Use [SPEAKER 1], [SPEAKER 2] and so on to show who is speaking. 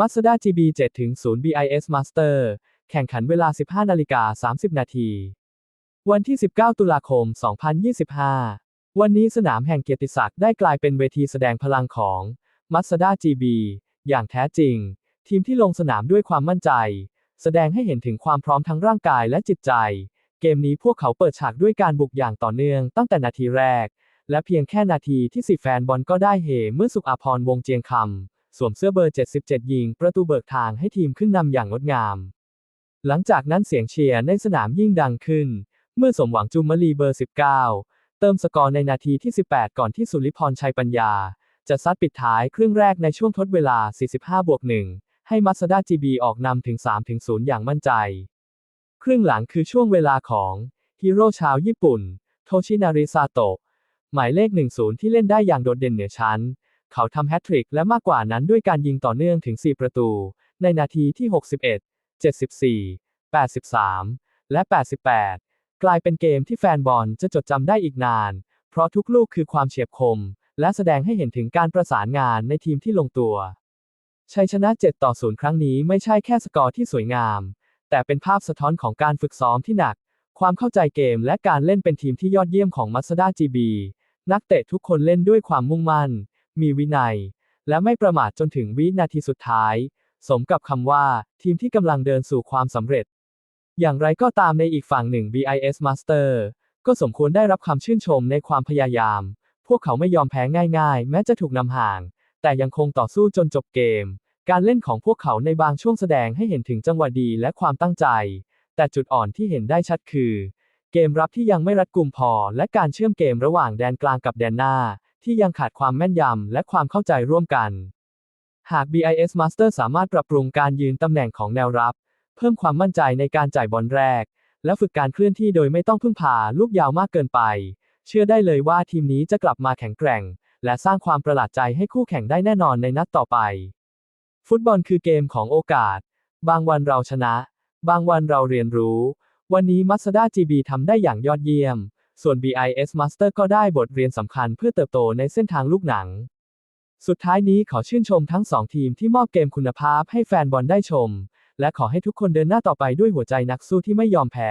[SPEAKER 1] Mazda G.B 7 ถึง0 BIS Master แข่งขันเวลา 15นาฬิกา30 นาที วันที่ 19 ตุลาคม 2025 วันนี้สนามแห่งเกียรติศักดิ์ได้กลายเป็นเวทีแสดงพลังของ Mazda GB อย่างแท้จริง ทีมที่ลงสนามด้วยความมั่นใจ แสดงให้เห็นถึงความพร้อมทั้งร่างกายและจิตใจ เกมนี้พวกเขาเปิดฉากด้วยการบุกอย่างต่อเนื่องตั้งแต่นาทีแรก และเพียงแค่นาทีที่สิแฟนบอลก็ได้เฮเมื่อสุขอาพรวงเจียงคำ สวมเสื้อเบอร์ 77 ยิง ประตูเบิกทางให้ทีมขึ้นนำอย่างงดงาม หลังจากนั้นเสียงเชียร์ในสนามยิ่งดังขึ้น เมื่อสมหวังจุมมลีเบอร์ 19 เติมสกอร์ในนาทีที่ 18 ก่อนที่สุริพรชัยปัญญา จะซัดปิดท้ายครึ่งแรกในช่วงทดเวลา 45บวก1ให้มัสดาจีบีออกนำถึง3-0อย่างมั่นใจ ครึ่งหลังคือช่วงเวลาของฮีโร่ชาวญี่ปุ่น โทชินาริซาโตะหมายเลข 10 ที่เล่นได้อย่างโดดเด่นเหนือชั้น เขาทำแฮตทริกและมากกว่านั้นด้วยการยิงต่อเนื่องถึง 4 ประตู ในนาทีที่ 61 74 83 และ 88 กลายเป็นเกมที่แฟนบอลจะจดจำได้อีกนาน เพราะทุกลูกคือความเฉียบคม และแสดงให้เห็นถึงการประสานงานในทีมที่ลงตัว ชัยชนะ 7 ต่อ 0 ครั้งนี้ไม่ใช่แค่สกอร์ที่สวยงาม แต่เป็นภาพสะท้อนของการฝึกซ้อมที่หนัก ความเข้าใจเกมและการเล่นเป็นทีมที่ยอดเยี่ยมของมัสด้าจีบีนักเตะทุกคนเล่นด้วยความมุ่งมั่น มีวินัย และไม่ประมาทจนถึงวินาทีสุดท้าย สมกับคำว่า ทีมที่กำลังเดินสู่ความสำเร็จ อย่างไรก็ตามในอีกฝั่งหนึ่ง BIS Master ก็สมควรได้รับคำชื่นชมในความพยายาม พวกเขาไม่ยอมแพ้ง่ายๆ แม้จะถูกนำห่าง แต่ยังคงต่อสู้จนจบเกม การเล่นของพวกเขาในบางช่วงแสดงให้เห็นถึงจังหวะดีและความตั้งใจ แต่จุดอ่อนที่เห็นได้ชัดคือ เกมรับที่ยังไม่รัดกุมพอ และการเชื่อมเกมระหว่างแดนกลางกับแดนหน้า ที่ยังขาดความแม่นยำและความเข้าใจร่วมกัน หาก BIS Master สามารถปรับปรุงการยืนตำแหน่งของแนวรับ เพิ่มความมั่นใจในการจ่ายบอลแรก และฝึกการเคลื่อนที่โดยไม่ต้องพึ่งพาลูกยาวมากเกินไป เชื่อได้เลยว่าทีมนี้จะกลับมาแข็งแกร่ง และสร้างความประหลาดใจให้คู่แข่งได้แน่นอนในนัดต่อไป ฟุตบอลคือเกมของโอกาส บางวันเราชนะ บางวันเราเรียนรู้ วันนี้ Mazda GB ทำได้อย่างยอดเยี่ยม ส่วน BIS Master ก็ได้บทเรียนสำคัญเพื่อเติบโตในเส้นทางลูกหนัง สุดท้ายนี้ขอชื่นชมทั้งสองทีมที่มอบเกมคุณภาพให้แฟนบอลได้ชม และขอให้ทุกคนเดินหน้าต่อไปด้วยหัวใจนักสู้ที่ไม่ยอมแพ้